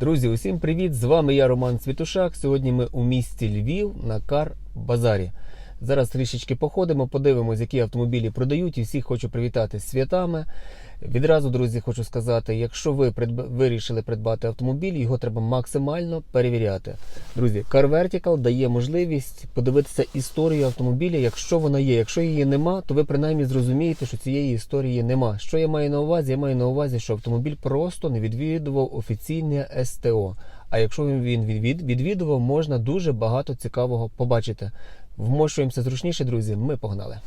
Друзі, усім привіт! З вами я, Роман Світушак. Сьогодні ми у місті Львів на Кар-Базарі. Зараз трішечки походимо, подивимось, які автомобілі продають. І всіх хочу привітати з святами. Відразу, друзі, хочу сказати: якщо ви придба- вирішили придбати автомобіль, його треба максимально перевіряти. Друзі, Car Vertical дає можливість подивитися історію автомобіля, якщо вона є. Якщо її нема, то ви принаймні зрозумієте, що цієї історії нема. Що я маю на увазі? Я маю на увазі, що автомобіль просто не відвідував офіційне СТО. А якщо він він відвід- відвідував, можна дуже багато цікавого побачити. Вмощуємося зручніше, друзі. Ми погнали.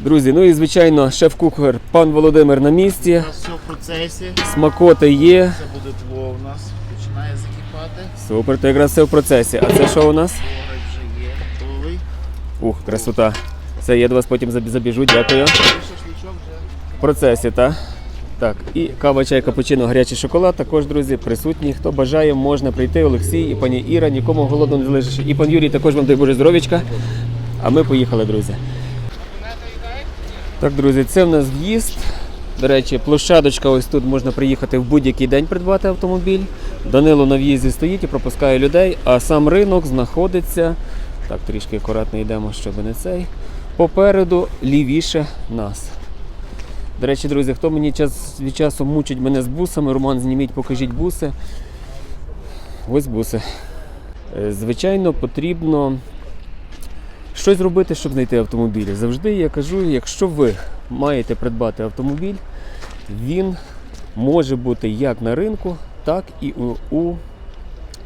Друзі, ну і звичайно, шеф-кухар пан Володимир на місці. У нас все в процесі. Смакоти є. Це буде тво у нас. Починає закипати. Супер, то якраз все в процесі. А це що у нас? Творог вже є. Готовий. Ух, красота. Це я до вас потім забіжу, дякую. Шашличок вже. В процесі, так? Так, і кава, чай, капучино, гарячий шоколад. Також, друзі, присутні. Хто бажає, можна прийти. Олексій і пані Іра, нікому голодно не залишиш. І пан Юрій також вам дай Боже здоров'ячка. А ми поїхали, друзі. Так, друзі, це в нас в'їзд. До речі, площадочка ось тут можна приїхати в будь-який день придбати автомобіль. Данило на в'їзді стоїть і пропускає людей, а сам ринок знаходиться. Так, трішки акуратно йдемо, щоб не цей. Попереду лівіше нас. До речі, друзі, хто мені час від часу мучить мене з бусами, Роман, зніміть, покажіть буси. Ось буси. Е, Звичайно, потрібно щось зробити, щоб знайти автомобіль. Завжди я кажу, якщо ви маєте придбати автомобіль, він може бути як на ринку, так і у, у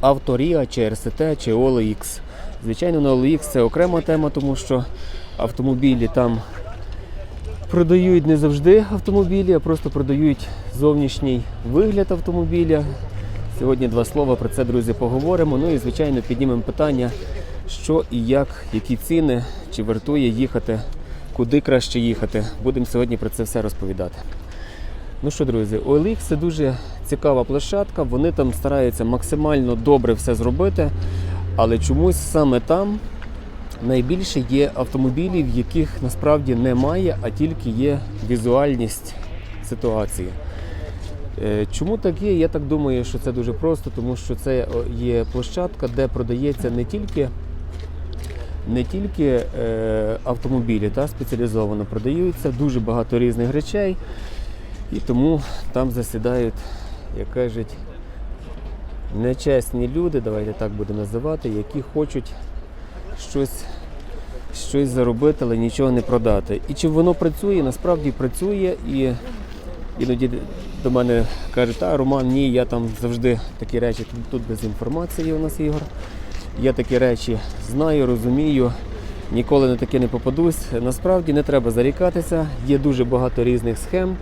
Авторія, чи РСТ, чи OLX. Звичайно, на OLX це окрема тема, тому що автомобілі там продають не завжди автомобілі, а просто продають зовнішній вигляд автомобіля. Сьогодні два слова про це, друзі, поговоримо. Ну і звичайно піднімемо питання, що і як, які ціни, чи вартує їхати, куди краще їхати. Будемо сьогодні про це все розповідати. Ну що, друзі, OLX це дуже цікава площадка. Вони там стараються максимально добре все зробити, але чомусь саме там найбільше є автомобілів, яких насправді немає, а тільки є візуальність ситуації. Е, Чому так є? Я так думаю, що це дуже просто, тому що це є площадка, де продається не тільки, не тільки е, автомобілі, та, спеціалізовано продаються, дуже багато різних речей. І тому там засідають, як кажуть, нечесні люди, давайте так будемо називати, які хочуть щось, щось заробити, але нічого не продати. І чи воно працює? Насправді працює і іноді до мене кажуть, а Роман, ні, я там завжди такі речі, тут, тут без інформації у нас Ігор. Я такі речі знаю, розумію, ніколи на таке не попадусь. Насправді не треба зарікатися, є дуже багато різних схем.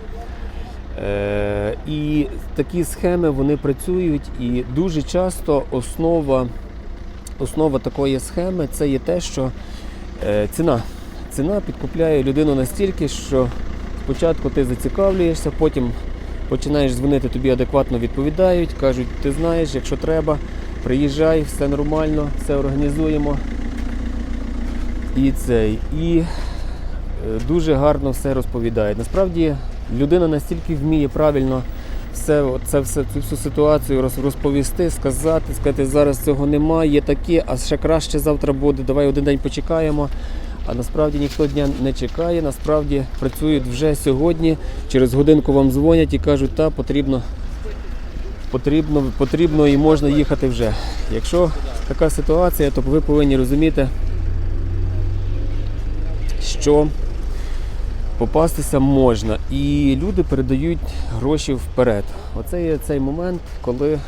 Е, і такі схеми вони працюють, і дуже часто основа, основа такої схеми це є те, що е, ціна. Ціна підкупляє людину настільки, що спочатку ти зацікавлюєшся, потім починаєш дзвонити, тобі адекватно відповідають, кажуть, ти знаєш, якщо треба, приїжджай, все нормально, все організуємо. І цей. І е, дуже гарно все розповідає. Насправді людина настільки вміє правильно все, це, все, цю всю ситуацію розповісти, сказати, сказати, зараз цього немає, є таке, а ще краще завтра буде, давай один день почекаємо. А насправді ніхто дня не чекає, насправді працюють вже сьогодні. Через годинку вам дзвонять і кажуть, та потрібно, потрібно, потрібно і можна їхати вже. Якщо така ситуація, то ви повинні розуміти, що попастися можна. І люди передають гроші вперед. Оце є цей момент, коли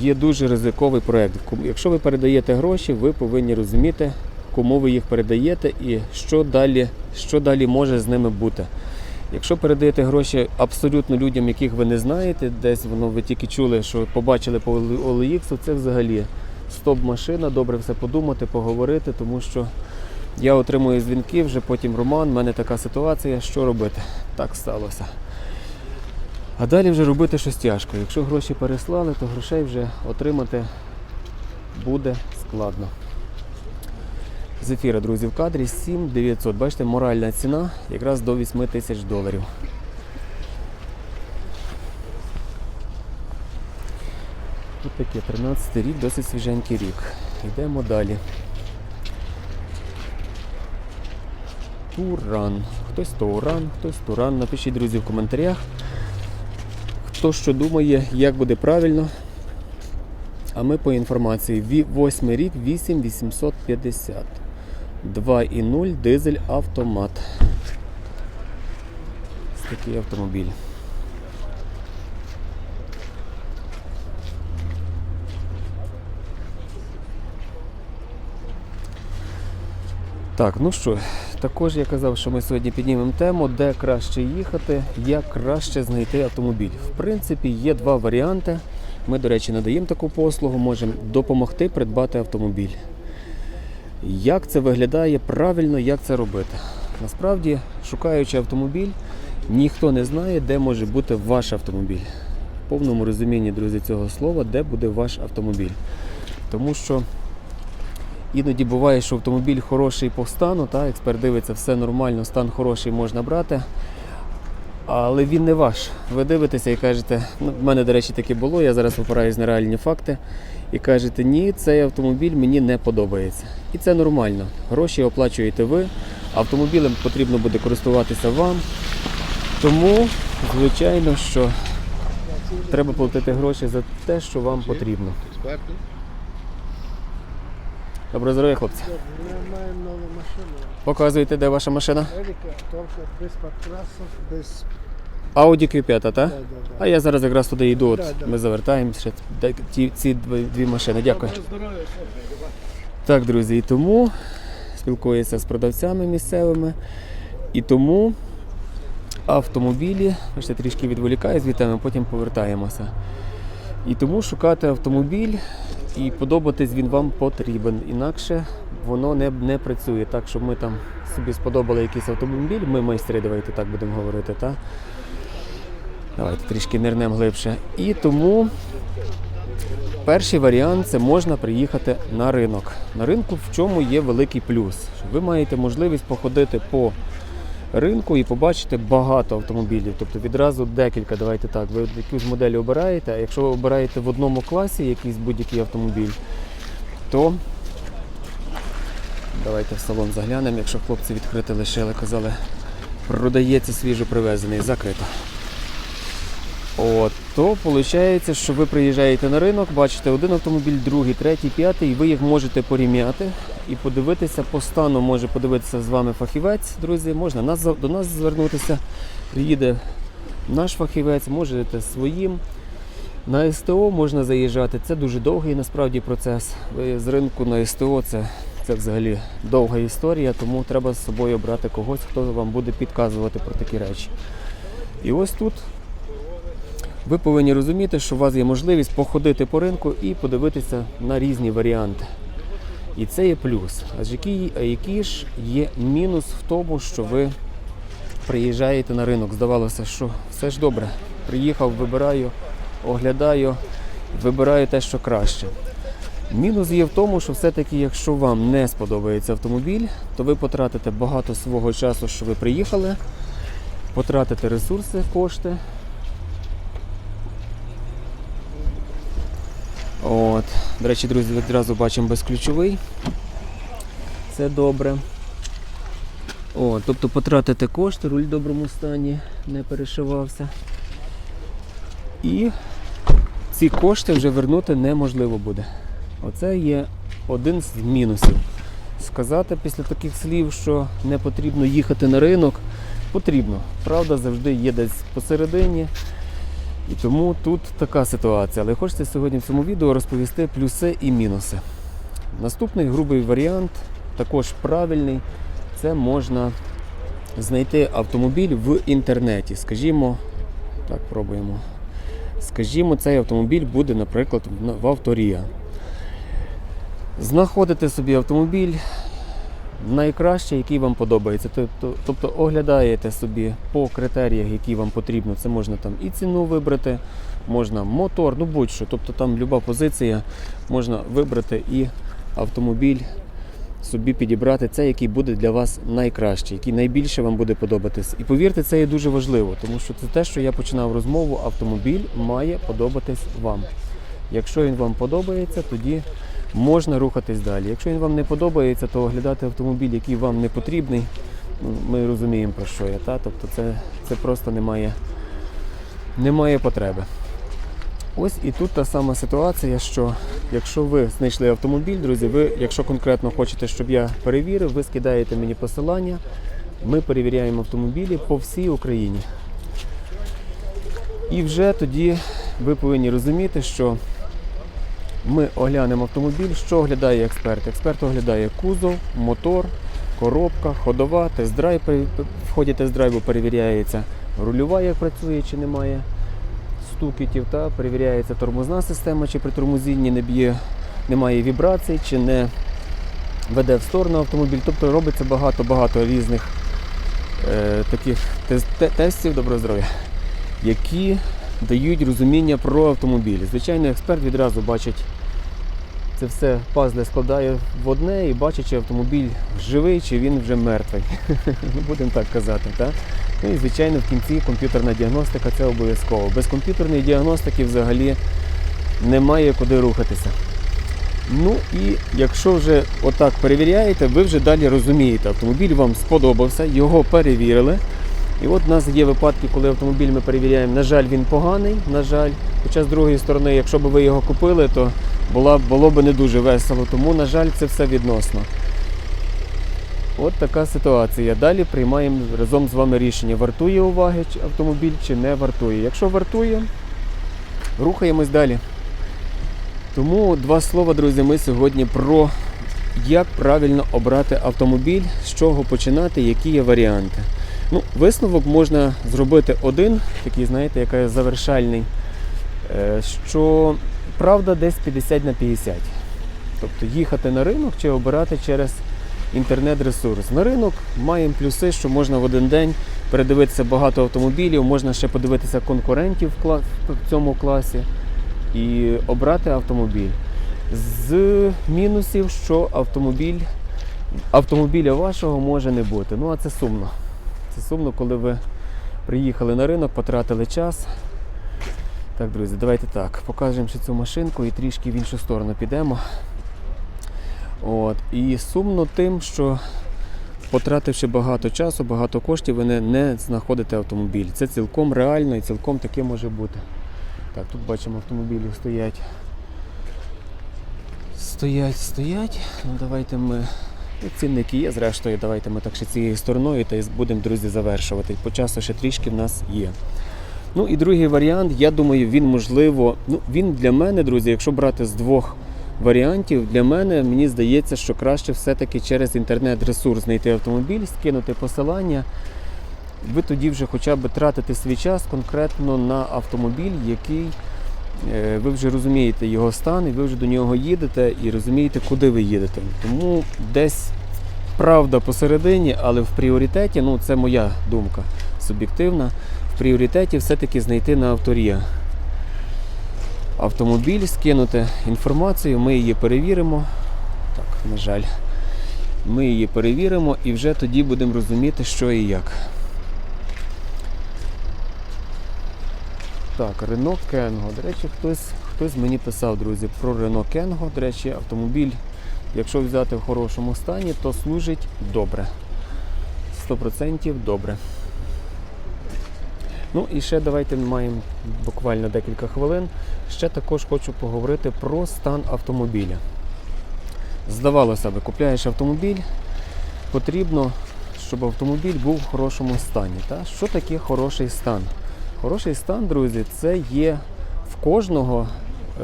є дуже ризиковий проєкт. Якщо ви передаєте гроші, ви повинні розуміти, кому ви їх передаєте і що далі, що далі може з ними бути. Якщо передаєте гроші абсолютно людям, яких ви не знаєте, десь воно ви тільки чули, що побачили по OLX, це взагалі стоп-машина, добре все подумати, поговорити, тому що я отримую дзвінки, вже потім Роман, в мене така ситуація, що робити? Так сталося. А далі вже робити щось тяжко. Якщо гроші переслали, то грошей вже отримати буде складно. Зефіра, друзі, в кадрі 7900. Бачите, моральна ціна якраз до 8 тисяч доларів. тут таке 13 рік, досить свіженький рік. Йдемо далі. Туран. Хтось Туран, хтось Туран. Напишіть, друзі, в коментарях. Хто що думає, як буде правильно. А ми по інформації. Восьмий рік 8850. 2,0 дизель автомат. Такий автомобіль. Так, ну що, також я казав, що ми сьогодні піднімемо тему, де краще їхати, як краще знайти автомобіль. В принципі, є два варіанти. Ми, до речі, надаємо таку послугу, можемо допомогти придбати автомобіль. Як це виглядає правильно, як це робити? Насправді, шукаючи автомобіль, ніхто не знає, де може бути ваш автомобіль. В повному розумінні, друзі, цього слова, де буде ваш автомобіль. Тому що Іноді буває, що автомобіль хороший по стану, та, експерт дивиться, все нормально, стан хороший можна брати. Але він не ваш. Ви дивитеся і кажете, ну, в мене, до речі, таке було, я зараз опираюсь на реальні факти. І кажете, ні, цей автомобіль мені не подобається. І це нормально. Гроші оплачуєте ви, автомобілем потрібно буде користуватися вам. Тому, звичайно, що треба платити гроші за те, що вам потрібно. Доброго здоров'я, хлопці. Ми маємо нову машину. Показуєте, де ваша машина? Еріка, тільки без подкрасок, без... Audi Q5, так? Да, да, А я зараз якраз туди йду. От. Ми завертаємо ще ті, ці дві, дві машини. Дякую. Так, друзі, і тому спілкуюся з продавцями місцевими. І тому автомобілі, бачите, трішки відволікаю звідти, ми потім повертаємося. І тому шукати автомобіль і подобатись він вам потрібен. Інакше воно не, не працює так, щоб ми там собі сподобали якийсь автомобіль. Ми майстри, давайте так будемо говорити. Та? Давайте трішки нирнемо глибше. І тому перший варіант це можна приїхати на ринок. На ринку в чому є великий плюс? Ви маєте можливість походити по ринку і побачити багато автомобілів. Тобто відразу декілька, давайте так. Ви якусь модель обираєте, а якщо ви обираєте в одному класі якийсь будь-який автомобіль, то давайте в салон заглянемо. Якщо хлопці відкрити лишили, казали, продається свіжо привезений, закрито. От, то виходить, що ви приїжджаєте на ринок, бачите один автомобіль, другий, третій, п'ятий, і ви їх можете порівняти і подивитися по стану, може подивитися з вами фахівець, друзі, можна до нас звернутися, приїде наш фахівець, можете своїм. На СТО можна заїжджати. Це дуже довгий насправді процес. Ви з ринку на СТО це, це взагалі довга історія, тому треба з собою брати когось, хто вам буде підказувати про такі речі. І ось тут ви повинні розуміти, що у вас є можливість походити по ринку і подивитися на різні варіанти. І це є плюс. А який, який ж є мінус в тому, що ви приїжджаєте на ринок? Здавалося, що все ж добре. Приїхав, вибираю, оглядаю, вибираю те, що краще. Мінус є в тому, що все-таки, якщо вам не сподобається автомобіль, то ви потратите багато свого часу, що ви приїхали, потратите ресурси, кошти, От. До речі, друзі, відразу бачимо безключовий. Це добре. О, тобто потратити кошти, руль в доброму стані, не перешивався. І ці кошти вже вернути неможливо буде. Оце є один з мінусів. Сказати після таких слів, що не потрібно їхати на ринок, потрібно. Правда, завжди є десь посередині. І тому тут така ситуація. Але хочеться сьогодні в цьому відео розповісти плюси і мінуси. Наступний грубий варіант, також правильний, це можна знайти автомобіль в інтернеті. Скажімо, так, пробуємо. Скажімо, цей автомобіль буде, наприклад, в- Авторія. Знаходите собі автомобіль, найкраще, який вам подобається. Тобто, тобто оглядаєте собі по критеріях, які вам потрібно. Це можна там і ціну вибрати, можна мотор, ну будь-що. Тобто там люба позиція можна вибрати і автомобіль собі підібрати це, який буде для вас найкращий, який найбільше вам буде подобатись. І повірте, це є дуже важливо, тому що це те, що я починав розмову, автомобіль має подобатись вам. Якщо він вам подобається, тоді можна рухатись далі. Якщо він вам не подобається, то оглядати автомобіль, який вам не потрібний, ми розуміємо про що я. Та? Тобто це, це просто немає, немає потреби. Ось і тут та сама ситуація, що якщо ви знайшли автомобіль, друзі, ви, якщо конкретно хочете, щоб я перевірив, ви скидаєте мені посилання. Ми перевіряємо автомобілі по всій Україні. І вже тоді ви повинні розуміти, що ми оглянемо автомобіль, що оглядає експерт. Експерт оглядає кузов, мотор, коробка, ходова, тест-драйв. В ході тест-драйву перевіряється рульова, як працює, чи немає стукітів, та перевіряється тормозна система, чи при тормозінні не б'є, немає вібрацій, чи не веде в сторону автомобіль. Тобто робиться багато-багато різних е, таких тестів доброго які дають розуміння про автомобіль. Звичайно, експерт відразу бачить це все пазли складає в одне і бачить, чи автомобіль живий, чи він вже мертвий. Ну, Будемо так казати. Так? Ну і звичайно в кінці комп'ютерна діагностика це обов'язково. Без комп'ютерної діагностики взагалі немає куди рухатися. Ну і якщо вже отак перевіряєте, ви вже далі розумієте, автомобіль вам сподобався, його перевірили. І от у нас є випадки, коли автомобіль ми перевіряємо, на жаль, він поганий, на жаль. Хоча з другої сторони, якщо б ви його купили, то була, було б не дуже весело. Тому, на жаль, це все відносно. От така ситуація. Далі приймаємо разом з вами рішення, вартує уваги автомобіль чи не вартує. Якщо вартує, рухаємось далі. Тому два слова, друзі, ми сьогодні про як правильно обрати автомобіль, з чого починати, які є варіанти. Ну, висновок можна зробити один, такий, знаєте, який завершальний, е, що правда десь 50 на 50. Тобто їхати на ринок чи обирати через інтернет-ресурс. На ринок маємо плюси, що можна в один день передивитися багато автомобілів, можна ще подивитися конкурентів в цьому класі і обрати автомобіль. З мінусів, що автомобіль, автомобіля вашого може не бути. Ну а це сумно. Це сумно, коли ви приїхали на ринок, потратили час. Так, друзі, давайте так. Покажемо ще цю машинку і трішки в іншу сторону підемо. От. І сумно тим, що потративши багато часу, багато коштів, ви не, не знаходите автомобіль. Це цілком реально і цілком таке може бути. Так, тут бачимо автомобілі стоять. Стоять, стоять. Ну давайте ми. Ну, Цінники є, зрештою, давайте ми так ще цією стороною та й будемо, друзі, завершувати. По часу ще трішки в нас є. Ну і другий варіант, я думаю, він можливо. Ну, він для мене, друзі, якщо брати з двох варіантів, для мене мені здається, що краще все-таки через інтернет-ресурс знайти автомобіль, скинути посилання. Ви тоді вже хоча б тратите свій час конкретно на автомобіль, який е, ви вже розумієте його стан, і ви вже до нього їдете і розумієте, куди ви їдете. Тому десь правда посередині, але в пріоритеті, ну це моя думка суб'єктивна, пріоритеті все-таки знайти на авторія автомобіль, скинути інформацію, ми її перевіримо. Так, на жаль, ми її перевіримо і вже тоді будемо розуміти, що і як. Так, Renault Kengo. До речі, хтось, хтось мені писав, друзі, про Renault Kengo. До речі, автомобіль, якщо взяти в хорошому стані, то служить добре. 100% добре. Ну і ще давайте маємо буквально декілька хвилин. Ще також хочу поговорити про стан автомобіля. Здавалося би, купляєш автомобіль, потрібно, щоб автомобіль був в хорошому стані. Та? Що таке хороший стан? Хороший стан, друзі, це є в кожного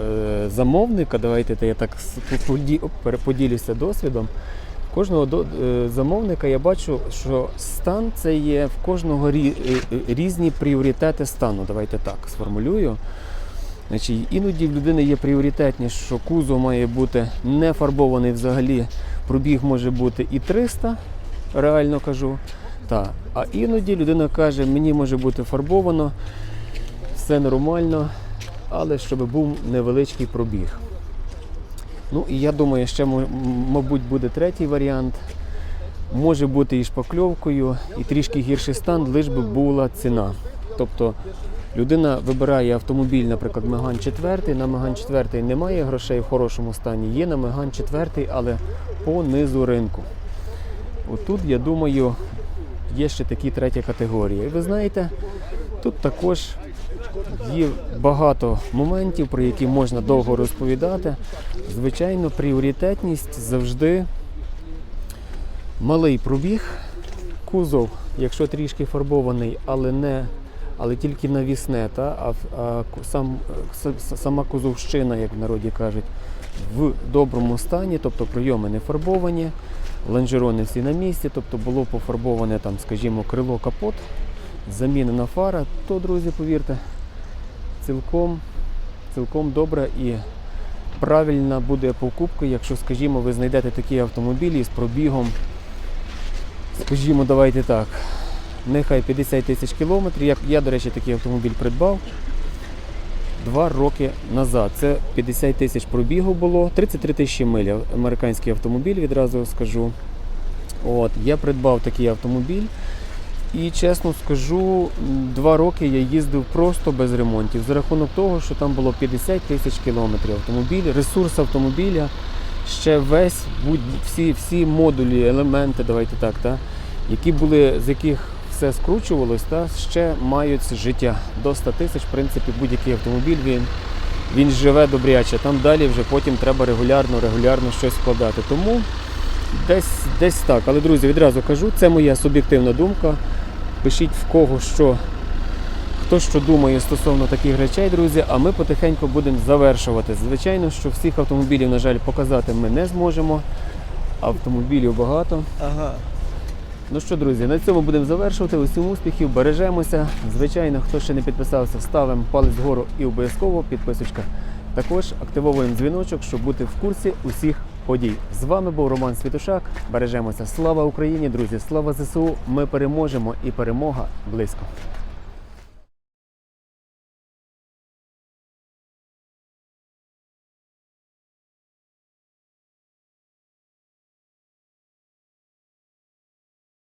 е, замовника. Давайте я так поді- поділюся досвідом. Кожного е, замовника я бачу, що стан це є в кожного е, е, різні пріоритети стану. Давайте так сформулюю. Значить, іноді в людини є пріоритетність, що кузов має бути не фарбований взагалі, пробіг може бути і 300, реально кажу. Та. А іноді людина каже, мені може бути фарбовано, все нормально, але щоб був невеличкий пробіг. Ну і я думаю, ще мабуть буде третій варіант. Може бути і шпакльовкою, і трішки гірший стан, лиш би була ціна. Тобто Людина вибирає автомобіль, наприклад, Меган 4. На Меган 4 немає грошей в хорошому стані, є на Меган 4, але по низу ринку. Отут, я думаю, є ще такі третя категорія. І ви знаєте, тут також є багато моментів, про які можна довго розповідати. Звичайно, пріоритетність завжди малий пробіг, кузов, якщо трішки фарбований, але не. Але тільки навісне, та, а, а сам, сама кузовщина, як в народі кажуть, в доброму стані, тобто прийоми не фарбовані, лонжерони всі на місці, тобто було пофарбоване там, скажімо, крило капот, замінена фара, то, друзі, повірте, цілком, цілком добре і правильна буде покупка, якщо, скажімо, ви знайдете такі автомобілі з пробігом, скажімо, давайте так, нехай 50 тисяч кілометрів. Я, я, до речі, такий автомобіль придбав два роки назад. Це 50 тисяч пробігу було, 33 тисячі миль. Американський автомобіль, відразу скажу. От, я придбав такий автомобіль. І чесно скажу, два роки я їздив просто без ремонтів за рахунок того, що там було 50 тисяч кілометрів автомобіль, ресурс автомобіля, ще весь будь- всі, всі модулі, елементи, давайте так, та, які були, з яких все скручувалось, та, ще мають життя. До 100 тисяч, в принципі, будь-який автомобіль він, він живе добряче. Там далі вже потім треба регулярно, регулярно щось вкладати. Тому десь, десь так. Але, друзі, відразу кажу, це моя суб'єктивна думка. Пишіть в кого що, хто що думає стосовно таких речей, друзі. А ми потихеньку будемо завершувати. Звичайно, що всіх автомобілів, на жаль, показати ми не зможемо. Автомобілів багато. Ага. Ну що, друзі, на цьому будемо завершувати. Усім успіхів, бережемося. Звичайно, хто ще не підписався, ставимо палець вгору і обов'язково підписочка. Також активовуємо дзвіночок, щоб бути в курсі усіх подій. З вами був Роман Світушак. Бережемося. Слава Україні, друзі! Слава ЗСУ! Ми переможемо і перемога близько.